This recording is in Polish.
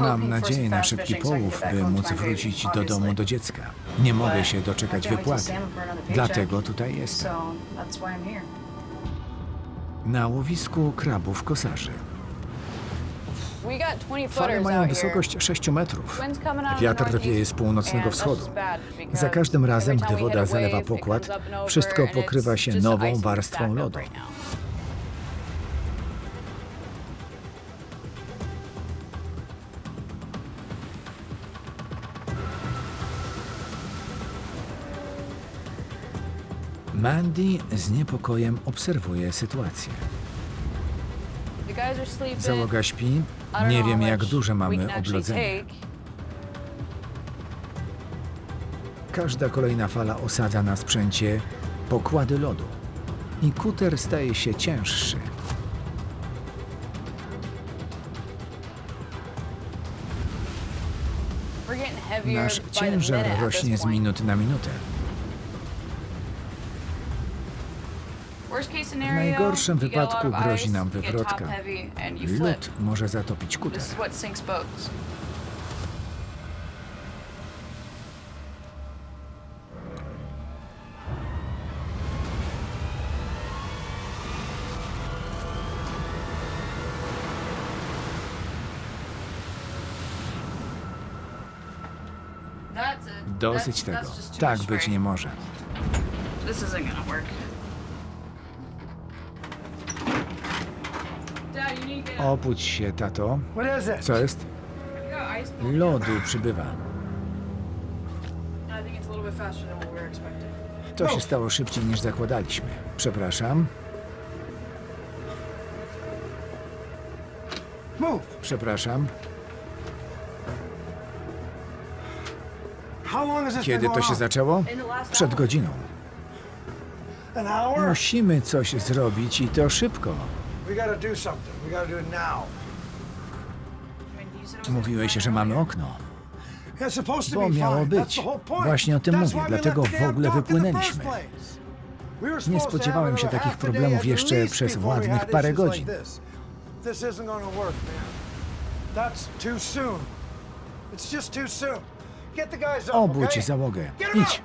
Mam nadzieję na szybki połów, by móc wrócić do domu do dziecka. Nie mogę się doczekać wypłaty. Dlatego tutaj jestem. Na łowisku krabów kosarzy. Fale mają wysokość 6 metrów. Wiatr wieje z północnego wschodu. Za każdym razem, gdy woda zalewa pokład, wszystko pokrywa się nową warstwą lodu. Mandy z niepokojem obserwuje sytuację. Załoga śpi. Nie wiem, jak duże mamy oblodzenie. Każda kolejna fala osadza na sprzęcie pokłady lodu i kuter staje się cięższy. Nasz ciężar rośnie z minuty na minutę. W najgorszym wypadku grozi nam wywrotka. Lód może zatopić kuter. Dosyć tego. Tak być nie może. This isn't gonna work. Obudź się, tato. Co jest? Lodu przybywa. To się stało szybciej niż zakładaliśmy. Przepraszam. Przepraszam. Kiedy to się zaczęło? Przed godziną. Musimy coś zrobić i to szybko. We gotta do something. We gotta do it now. Mówiłeś, że mamy okno. It's supposed to Bo be miało fine. być. That's the whole point. Właśnie o tym That's mówię, why we dlatego left the w damn ogóle dock in the wypłynęliśmy. first place. We were Nie supposed to spodziewałem have się another takich half a day problemów at jeszcze least przez before we ładnych had parę issues godzin. this. This isn't gonna work, man. That's too soon. It's just too soon. Get the guys up, Obudź okay? załogę. Get 'em Idź.